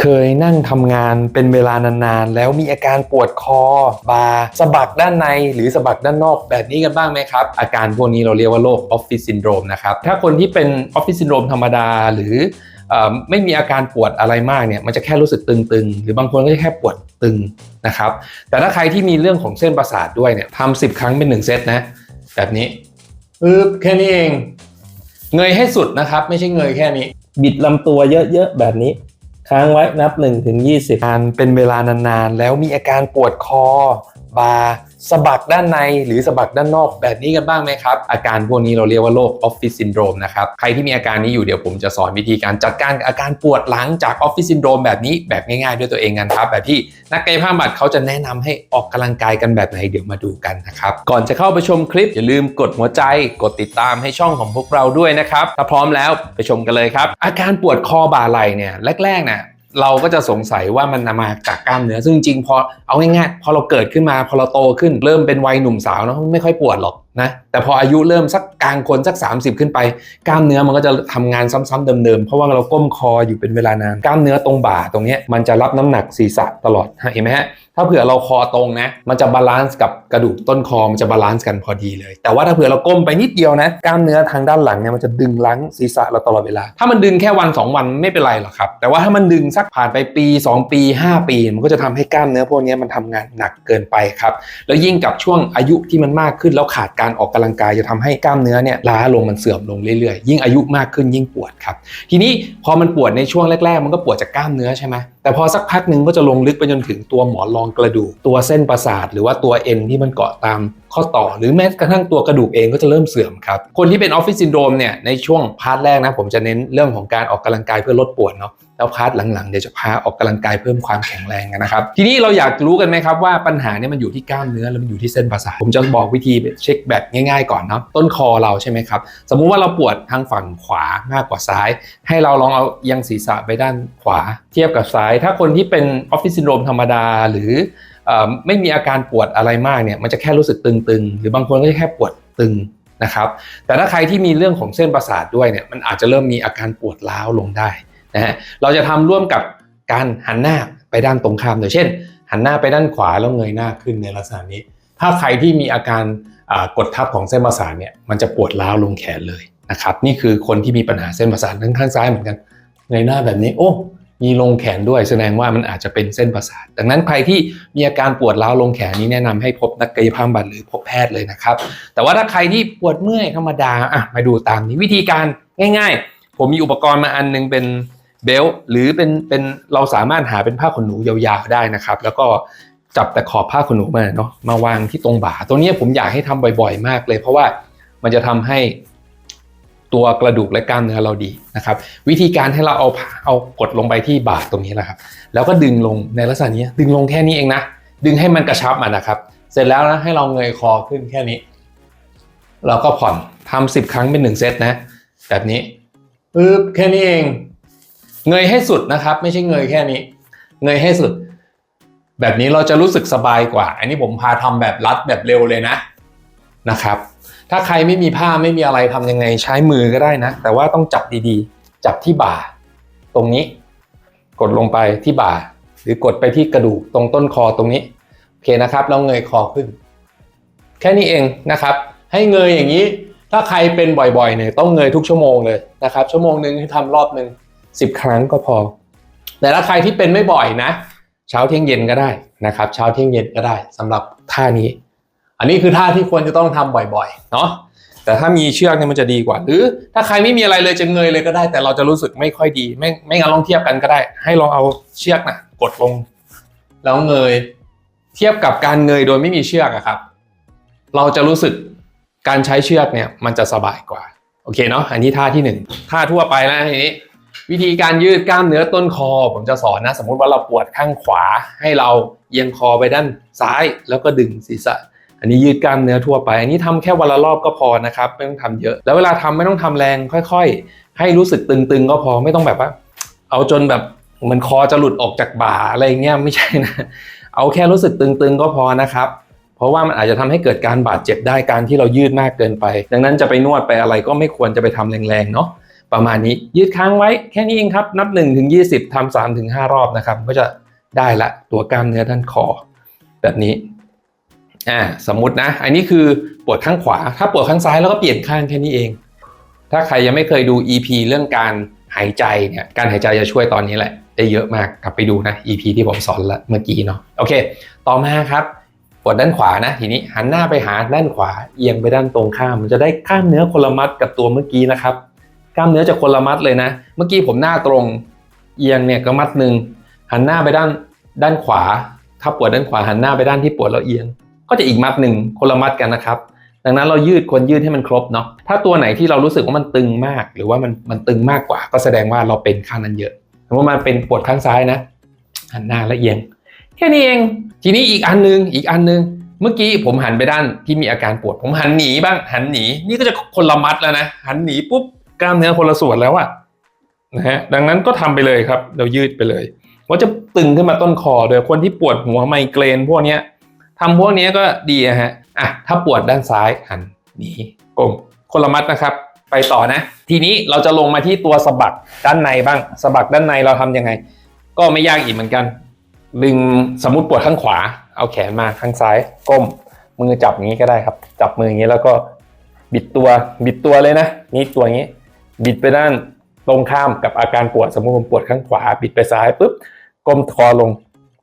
เคยนั่งทำงานเป็นเวลานานๆ แล้วมีอาการปวดคอ บาสะบักด้านในหรือสะบักด้านนอกแบบนี้กันบ้างไหมครับ อาการพวกนี้เราเรียกว่าโรคออฟฟิศซินโดรมนะครับ ถ้าคนที่เป็นออฟฟิศซินโดรมธรรมดาหรือเอ่อไม่มีอาการปวดอะไรมากเนี่ยมันจะแค่รู้สึกตึงๆ หรือบางคนก็จะแค่ปวดตึงนะครับ แต่ถ้าใครที่มีเรื่องของเส้นประสาทด้วยเนี่ยทำสิบครั้งเป็นหนึ่งเซตนะ แบบนี้ปึ๊บแค่นี้เอง เงยให้สุดนะครับ ไม่ใช่เงยแค่นี้ บิดลำตัวเยอะๆแบบนี้ ค้างไว้นับ1ถึง20 การเป็นเวลานานๆ แล้วมีอาการปวดคอบา สะบักด้านในหรือสะบักด้านนอกแบบนี้กันบ้างไหมครับ อาการพวกนี้เราเรียกว่าโรคออฟฟิศซินโดรมนะครับใครที่มีอาการนี้อยู่เดี๋ยวผมจะสอนวิธีการจัดการอาการปวดหลังจากออฟฟิศซินโดรมแบบนี้แบบง่ายๆ ด้วยตัวเองกันครับ แบบที่นักกายภาพบำบัดเขาจะแนะนำให้ออกกำลังกายกันแบบไหนเดี๋ยวมาดูกันนะครับก่อนจะเข้าไปชมคลิปอย่าลืมกดหัวใจกดติดตามให้ช่องของพวกเราด้วยนะครับถ้าพร้อมแล้วไปชมกันเลยครับ อาการปวดคอบ่าไหล่เนี่ยแรกๆนี่ย เราก็จะสงสัยว่ามันมาจากกล้ามเนื้อซึ่งจริงๆพอเอาง่ายๆพอเราเกิดขึ้นมาพอเราโตขึ้นเริ่มเป็นวัยหนุ่มสาวเนาะไม่ค่อยปวดหรอก นะแต่พออายุเริ่มสักกลางคนสัก 30 ขึ้นไป กล้ามเนื้อมันก็จะทำงานซ้ำๆเดิมๆ เพราะว่าเราก้มคออยู่เป็นเวลานาน กล้ามเนื้อตรงบ่าตรงนี้มันจะรับน้ำหนักศีรษะตลอดเห็นไหมฮะถ้าเผื่อเราคอตรงนะ มันจะบาลานซ์กับกระดูกต้นคอมันจะบาลานซ์กันพอดีเลย แต่ว่าถ้าเผื่อเราก้มไปนิดเดียวนะกล้ามเนื้อทางด้านหลังเนี่ยมันจะดึงลังศีรษะเราตลอดเวลา ถ้ามันดึงแค่วัน 2 วันไม่เป็นไรหรอกครับ แต่ว่าถ้ามันดึงสักผ่านไปปี 2 ปี 5 ปี มันก็จะทำให้กล้ามเนื้อพวกนี้มันทำงานหนักเกินไปครับแล้วยิ่งกับช่วงอายุที่มันมากขึ้นแล้วขาดการออกกำลังกายจะทำให้กล้ามเนื้อเนี่ยล้าลงมันเสื่อมลงเรื่อยๆ ยิ่งอายุมากขึ้นยิ่งปวดครับทีนี้พอมันปวดในช่วงแรก ๆ มันก็ปวดจากกล้ามเนื้อใช่ไหมแต่พอสักพักหนึ่งก็จะลงลึกไปจนถึงตัวหมอนรองกระดูก ตัวเส้นประสาท หรือว่าตัวเอ็นที่มันเกาะตามข้อต่อ หรือแม้กระทั่งตัวกระดูกเองก็จะเริ่มเสื่อมครับคนที่เป็นออฟฟิศซินโดรมเนี่ยในช่วงพาร์ทแรกนะผมจะเน้นเรื่องของการออกกำลังกายเพื่อลดปวดเนาะ แล้วพาร์ทหลังๆเดี๋ยวจะพาออกกำลังกายเพิ่มความแข็งแรงกันนะครับ ทีนี้เราอยากรู้กันไหมครับว่าปัญหาเนี่ยมันอยู่ที่กล้ามเนื้อแล้วมันอยู่ที่เส้นประสาทผมจะบอกวิธีเช็คแบบง่าย ๆ ก่อนเนาะต้นคอเราใช่ไหมครับสมมุติว่าเราปวดทางฝั่งขวามากกว่าซ้าย ให้เราลองเอาเอียงศีรษะไปด้านขวา เทียบกับซ้าย ถ้าคนที่เป็นออฟฟิศซินโดรมธรรมดาหรืออไม่มีอาการปวดอะไรมากเนี่ยมันจะแค่รู้สึกตึงๆ หรือบางคนก็จะแค่ปวดตึงนะครับแต่ถ้าใครที่มีเรื่องของเส้นประสาทด้วยเนี่ยมันอาจจะเริ่มมีอาการปวดร้าวลงได้ นะฮะเราจะทำร่วมกับการหันหน้าไปด้านตรงข้ามโดยเช่น หันหน้าไปด้านขวาแล้วเงยหน้าขึ้นในลักษณะนี้ ถ้าใครที่มีอาการกดทับของเส้นประสาทเนี่ยมันจะปวดร้าวลงแขนเลยนะครับนี่คือคนที่มีปัญหาเส้นประสาททั้งข้างซ้ายเหมือนกันเงยหน้าแบบนี้โอ้มีลงแขนด้วยแสดงว่ามันอาจจะเป็นเส้นประสาท ดังนั้นใครที่มีอาการปวดร้าวลงแขนนี้แนะนำให้พบนักกายภาพบำบัดหรือพบแพทย์เลยนะครับ แต่ว่าถ้าใครที่ปวดเมื่อยธรรมดาอะมาดูตามนี้วิธีการง่าย ๆ ผมมีอุปกรณ์มาอันหนึงเป็น เบลต์หรือเป็นเป็นเราสามารถหาเป็นผ้าขนหนูยาวๆได้นะครับ แล้วก็จับแต่ขอบผ้าขนหนูมาเนาะมาวางที่ตรงบ่าตรงนี้ผมอยากให้ทำบ่อย ๆ มากเลย เพราะว่ามันจะทำให้ตัวกระดูกและกล้ามเนื้อเราดีนะครับ วิธีการให้เราเอาผ้าเอากดลงไปที่บ่าตรงนี้แหละครับ แล้วก็ดึงลงในลักษณะนี้ดึงลงแค่นี้เองนะดึงให้มันกระชับอะนะครับ เสร็จแล้วนะให้เราเงยคอขึ้นแค่นี้ เราก็ผ่อนทำสิบครั้งเป็นหนึ่งเซตนะ แบบนี้ปึ๊บแค่นี้เอง เงยให้สุดนะครับ ไม่ใช่เงยแค่นี้ เงยให้สุด แบบนี้เราจะรู้สึกสบายกว่า อันนี้ผมพาทำแบบรัดแบบเร็วเลยนะนะครับ ถ้าใครไม่มีผ้าไม่มีอะไรทำยังไงใช้มือก็ได้นะ แต่ว่าต้องจับดีๆ จับที่บ่า ตรงนี้ กดลงไปที่บ่า หรือกดไปที่กระดูกตรงต้นคอตรงนี้โอเคนะครับแล้วเงยคอขึ้น แค่นี้เองนะครับ ให้เงยอย่างนี้ถ้าใครเป็นบ่อยๆเนี่ยต้องเงยทุกชั่วโมงเลยนะครับ ชั่วโมงหนึ่งให้ทำรอบหนึ่ง สิบครั้งก็พอ แต่ถ้าใครที่เป็นไม่บ่อยนะ เช้าเที่ยงเย็นก็ได้นะครับ เช้าเที่ยงเย็นก็ได้สำหรับท่านี้ อันนี้คือท่าที่ควรจะต้องทำบ่อยๆเนาะแต่ถ้ามีเชือกเนี่ยมันจะดีกว่า หรือถ้าใครไม่มีอะไรเลยจะเงยเลยก็ได้ แต่เราจะรู้สึกไม่ค่อยดี ไม่ไม่งั้นลองเทียบกันก็ได้ ให้ลองเอาเชือกนะกดลง แล้วเงย เทียบกับการเงยโดยไม่มีเชือกอะครับ เราจะรู้สึกการใช้เชือกเนี่ยมันจะสบายกว่า โอเคเนาะอันนี้ท่าที่หนึ่งท่าทั่วไปแล้วทีนี้ วิธีการยืดกล้ามเนื้อต้นคอ ผมจะสอนนะ สมมุติว่าเราปวดข้างขวาให้เราเอียงคอไปด้านซ้ายแล้วก็ดึงศีรษะ อันนี้ยืดกล้ามเนื้อทั่วไป อันนี้ทำแค่วันละรอบก็พอนะครับ ไม่ต้องทำเยอะ แล้วเวลาทำไม่ต้องทำแรงค่อยๆ ให้รู้สึกตึงๆ ก็พอไม่ต้องแบบว่า เอาจนแบบเหมันคอจะหลุดออกจากบ่าอะไรเงี้ยไม่ใช่นะ เอาแค่รู้สึกตึงๆก็พอนะครับเพราะว่ามันอาจจะทำให้เกิดการบาดเจ็บได้การที่เรายืดมากเกินไป ดังนั้นจะไปนวดไปอะไรก็ไม่ควรจะไปทำแรงๆเนาะ ประมาณนี้ยืดค้างไว้แค่นี้เองครับ นับ 1 ถึง 20ทำ3ถึง 5 รอบนะครับ ก็จะได้ละตัวกล้ามเนื้อด้านคอ แบบนี้อ่าสมมตินะ อันนี้คือปวดข้างขวา ถ้าปวดข้างซ้ายเราก็เปลี่ยนข้างแค่นี้เอง ถ้าใครยังไม่เคยดู EP เรื่องการหายใจเนี่ยการหายใจจะช่วยตอนนี้แหละ ได้เยอะมากกลับไปดูนะ EP ที่ผมสอนละเมื่อกี้เนาะโอเค ต่อมาครับปวดด้านขวานะ ทีนี้หันหน้าไปหาด้านขวาเอียงไปด้านตรงข้าม มันจะได้กล้ามเนื้อคนละมัดกับตัวเมื่อกี้นะครับ กล้ามเนื้อจะคนละมัดเลยนะ เมื่อกี้ผมหน้าตรงเอียงเนี่ยก็มัดหนึ่งหันหน้าไปด้านด้านขวา ถ้าปวดด้านขวาหันหน้าไปด้านที่ปวดแล้วเอียง ก็จะอีกมัดหนึ่งคนละมัดกันนะครับดังนั้นเรายืดควรยืดให้มันครบเนาะถ้าตัวไหนที่เรารู้สึกว่ามันตึงมาก หรือว่ามันมันตึงมากกว่า ก็แสดงว่าเราเป็นข้างนั้นเยอะสมมติมันเป็นปวดข้างซ้ายนะหันหน้าแล้วเอียงแค่นี้เอง ทีนี้อีกอันนึงอีกอันนึง เมื่อกี้ผมหันไปด้านที่มีอาการปวด ผมหันหนีบ้างหันหนี นี่ก็จะคนละมัดแล้วนะ หันหนีปุ๊บ กล้ามเนื้อคนละส่วนแล้วอะนะฮะดังนั้นก็ทำไปเลยครับ เรายืดไปเลยว่าจะตึงขึ้นมาต้นคอโดยคนที่ปวดหัวไมเกรนพวกเนี้ยทำพวกเนี้ยก็ดีะฮะอะถ้าปวดด้านซ้ายหันหนีกลมคนละมัดนะครับ ไปต่อนะ ทีนี้เราจะลงมาที่ตัวสะบักด้านในบ้างสะบักด้านในเราทำยังไง ก็ไม่ยากอีกเหมือนกันดึงสมมติปวดข้างขวา เอาแขนมาข้างซ้ายก้มมือจับอย่างนี้ก็ได้ครับ จับมืออย่างนี้แล้วก็บิดตัวบิดตัวเลยนะนี่ตัวอย่างนี้ บิดไปด้านตรงข้ามกับอาการปวดสมมติผมปวดข้างขวา บิดไปซ้ายปุ๊บก้มคอลง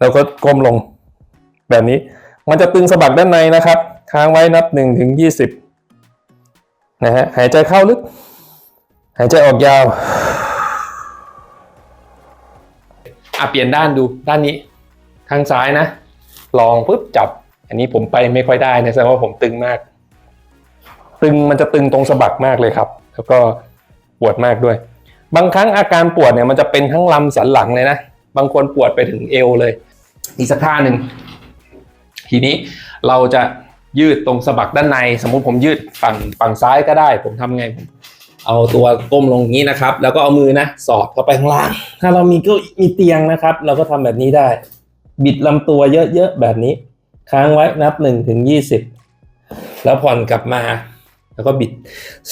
แล้วก็ก้มลง แบบนี้มันจะตึงสะบักด้านในนะครับ ค้างไว้นับหนึ่งถึงยี่สิบนะฮะหายใจเข้าลึก หายใจออกยาวอะเปลี่ยนด้านดูด้านนี้ข้างซ้ายนะ ลองปุ๊บจับ อันนี้ผมไปไม่ค่อยได้นะแสดงว่าผมตึงมาก ตึงมันจะตึงตรงสะบักมากเลยครับ แล้วก็ ปวดมากด้วย บางครั้งอาการปวดเนี่ยมันจะเป็นทั้งลำสันหลังเลยนะ บางคนปวดไปถึงเอวเลย อีกสักท่าหนึ่ง ทีนี้เราจะยืดตรงสะบักด้านใน สมมุติผมยืดฝั่งฝั่งซ้ายก็ได้ ผมทำไงผมเอาตัวก้มลงอย่างนี้นะครับ แล้วก็เอามือนะ สอดเข้าไปข้างล่าง ถ้าเรามีก็มีเตียงนะครับ เราก็ทำแบบนี้ได้ บิดลำตัวเยอะๆแบบนี้ ค้างไว้นับหนึ่งถึงยี่สิบแล้วผ่อนกลับมา แล้วก็บิด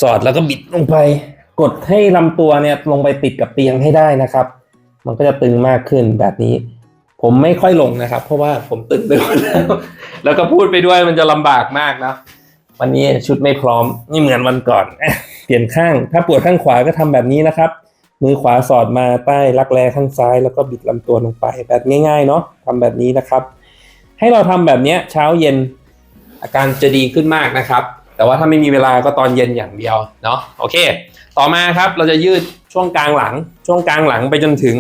สอดแล้วก็บิดลงไป กดให้ลำตัวเนี่ยลงไปติดกับเตียงให้ได้นะครับ มันก็จะตึงมากขึ้นแบบนี้ ผมไม่ค่อยลงนะครับ เพราะว่าผมตึงไปหมดแล้ว แล้วก็พูดไปด้วยมันจะลำบากมากนะวันนี้ชุดไม่พร้อมนี่เหมือนวันก่อนเปลี่ยนข้าง ถ้าปวดข้างขวาก็ทำแบบนี้นะครับ มือขวาสอดมาใต้รักแร้ข้างซ้าย แล้วก็บิดลำตัวลงไป แบบง่ายๆเนาะทำแบบนี้นะครับ ให้เราทำแบบเนี้ยเช้าเย็นอาการจะดีขึ้นมากนะครับ แต่ว่าถ้าไม่มีเวลาก็ตอนเย็นอย่างเดียวเนาะโอเค ต่อมาครับเราจะยืดช่วงกลางหลัง ช่วงกลางหลังไปจนถึง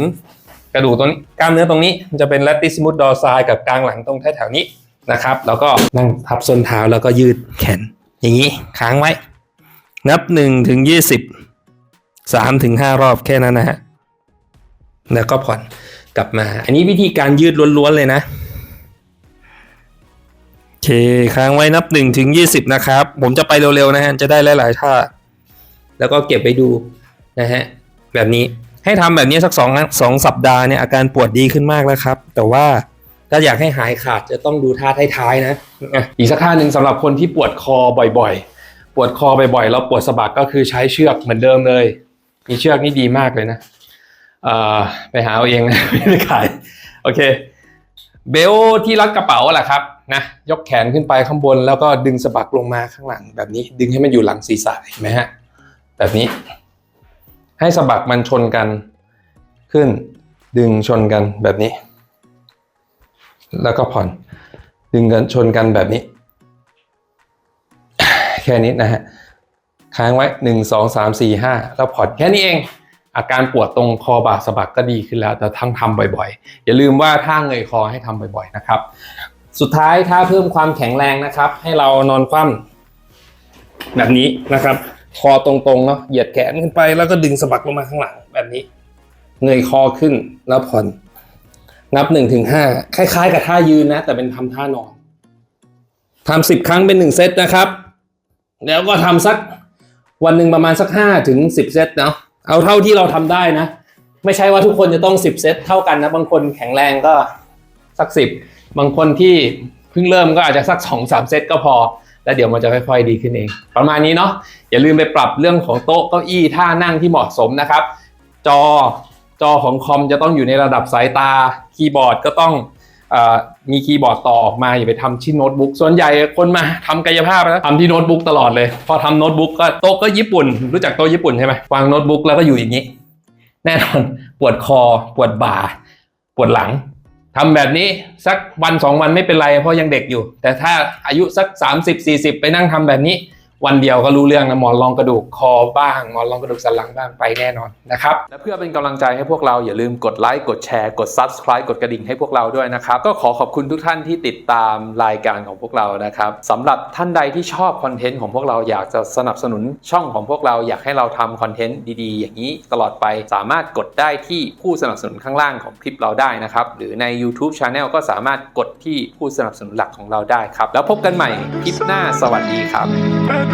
กระดูกตรงนี้กล้ามเนื้อตรงนี้มันจะเป็น latissimus dorsi กับกลางหลังตรงแถวๆนี้นะครับ แล้วก็นั่งทับส้นเท้าแล้วก็ยืดแขน อย่างนี้ค้างไว้ นับหนึ่งถึงยี่สิบสามถึงห้ารอบแค่นั้นนะฮะแล้วก็ผ่อนกลับมา อันนี้วิธีการยืดล้วนๆเลยนะโอเคค้างไว้นับหนึ่งถึงยี่สิบนะครับ ผมจะไปเร็วๆนะฮะจะได้หลายๆท่า แล้วก็เก็บไปดูนะฮะแบบนี้ให้ทำแบบนี้สักสองสองสัปดาห์เนี่ยอาการปวดดีขึ้นมากแล้วครับ แต่ว่าถ้าอยากให้หายขาดจะต้องดูท่าท้ายๆนะอีกสักท่าหนึ่งสำหรับคนที่ปวดคอบ่อยๆ ปวดคอบ่อยๆ แล้วปวดสะบักก็คือใช้เชือกเหมือนเดิมเลย มีเชือกนี่ดีมากเลยนะไปหาเอาเองนะไม่ได้ขายโอเค เบลที่รัดกระเป๋าแหละครับนะยกแขนขึ้นไปข้างบนแล้วก็ดึงสะบักลงมาข้างหลังแบบนี้ ดึงให้มันอยู่หลังศีรษะเห็นไหมฮะ แบบนี้ ให้สะบักมันชนกันขึ้น ดึงชนกันแบบนี้ แล้วก็ผ่อน ดึงกันชนกันแบบนี้ แค่นี้นะฮะค้างไว้หนึ่งสองสามสี่ห้าแล้วผ่อนแค่นี้เอง อาการปวดตรงคอบ่าสะบักก็ดีขึ้นแล้ว แต่ทั้งทำบ่อยๆ อย่าลืมว่าท่าเงยคอให้ทำบ่อยๆนะครับ สุดท้ายถ้าเพิ่มความแข็งแรงนะครับ ให้เรานอนคว่ำแบบนี้นะครับ คอตรงๆเนาะเหยียดแขนขึ้นไปแล้วก็ดึงสะบักลงมาข้างหลังแบบนี้ เงยคอขึ้นแล้วผ่อนนับหนึ่งถึงห้าคล้าย ๆ กับท่ายืนนะ แต่เป็นทำท่านอนทำสิบครั้งเป็นหนึ่งเซตนะครับ แล้วก็ทำสักวันหนึ่งประมาณสักห้าถึงสิบเซตเนาะเอาเท่าที่เราทำได้นะ ไม่ใช่ว่าทุกคนจะต้องสิบเซตเท่ากันนะ บางคนแข็งแรงก็สักสิบบางคนที่เพิ่งเริ่มก็อาจจะสักสองสามเซตก็พอ แล้วเดี๋ยวมันจะค่อยๆดีขึ้นเอง ประมาณนี้เนาะอย่าลืมไปปรับเรื่องของโต๊ะเก้าอี้ท่านั่งที่เหมาะสมนะครับ จอจอของคอมจะต้องอยู่ในระดับสายตาคีย์บอร์ดก็ต้องอมีคีย์บอร์ดต่อออกมาอย่าไปทำที่โน้ตบุ๊กส่วนใหญ่คนมาทำกายภาพแล้วทำที่โน้ตบุ๊กตลอดเลย พอทำโน้ตบุ๊กก็โต๊ะก็ญี่ปุ่น รู้จักโต๊ะญี่ปุ่นใช่ไหมวางโน้ตบุ๊กแล้วก็อยู่อย่างนี้ แน่นอนปวดคอปวดบ่า ปวดหลัง ทำแบบนี้สักวันสองวันไม่เป็นไรเพราะยังเด็กอยู่ แต่ถ้าอายุสัก 30 40 ไปนั่งทำแบบนี้ วันเดียวก็รู้เรื่องนะหมอนรองกระดูกคอบ้างหมอนรองกระดูกสันหลังบ้างไปแน่นอนนะครับและเพื่อเป็นกำลังใจให้พวกเราอย่าลืมกดไลค์กดแชร์กด Subscribe กดกระดิ่งให้พวกเราด้วยนะครับ ก็ขอขอบคุณทุกท่านที่ติดตามรายการของพวกเรานะครับสำหรับท่านใดที่ชอบคอนเทนต์ของพวกเราอยากจะสนับสนุนช่องของพวกเราอยากให้เราทำคอนเทนต์ดีๆ อย่างนี้ตลอดไปสามารถกดได้ที่ผู้สนับสนุนข้างล่างของคลิปเราได้นะครับหรือใน YouTube Channel ก็สามารถกดที่ผู้สนับสนุนหลักของเราได้ครับแล้วพบกันใหม่คลิปหน้าสวัสดีครับ